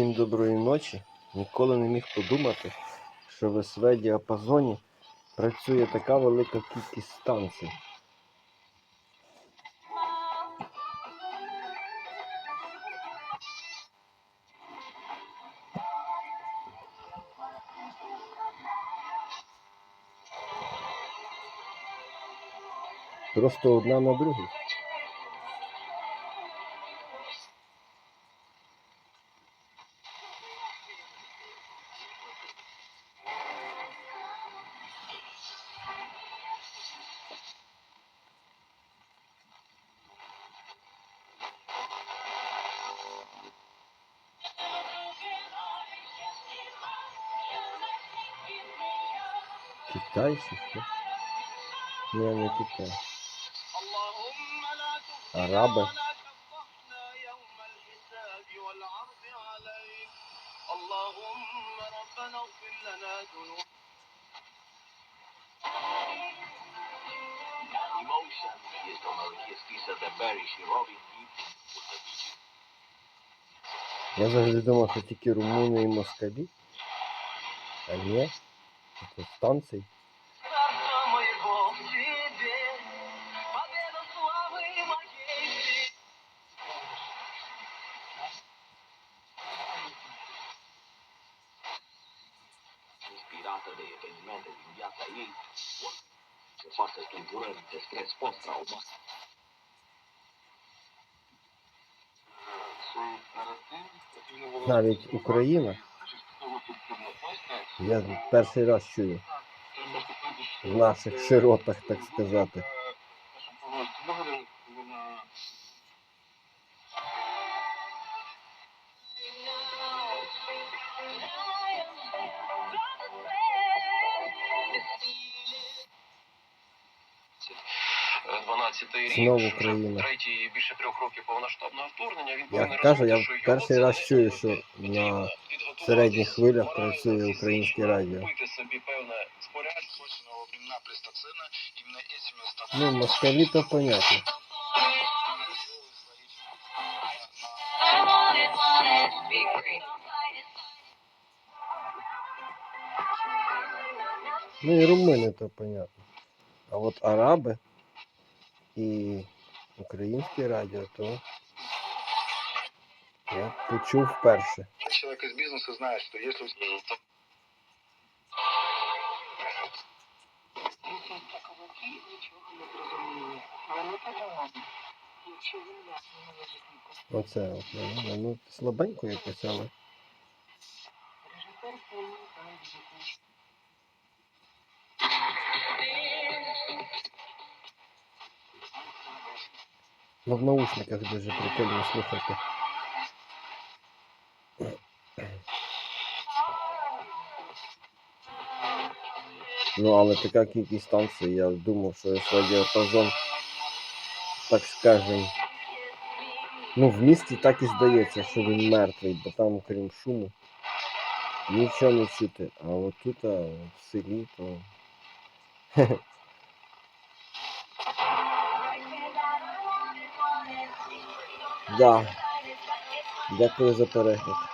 Всім доброї ночі. Ніколи не міг подумати, що в СВ діапазоні працює така велика кількість станцій. Просто одна на другій. to malutkie spisa The Barry Shirovi Я завжди думав, що тільки румуни і москалі. А ні, Post-traumatic. Навіть Україна. Я перший раз чую в наших широтах, так сказати. 12-й рік, Знову вже Україна. третій більше трьох років повноштабного вторгнення. Він Я повинен кажу, я що його перший раз чую, що на підготувати середніх хвилях морально, працює українське радіо. купити собі певне спорядження. во времена плейстоцена именно этими Ну, москалі то понятно. Ну і румуни то понятно. А от араби і українське радіо, то я почув вперше. Человек из бизнеса знает, что если Оце от, ну, ну слабенько якось, але. Ну, в наушниках дуже прикольно слухати. Ну, але така кількість станцій, я думав, що радіопазон, так скажем, ну, в місті так і здається, що він мертвий, бо там, крім шуму, нічого не чути. А от тут, а, в селі, то. Да. Дякую за перегляд.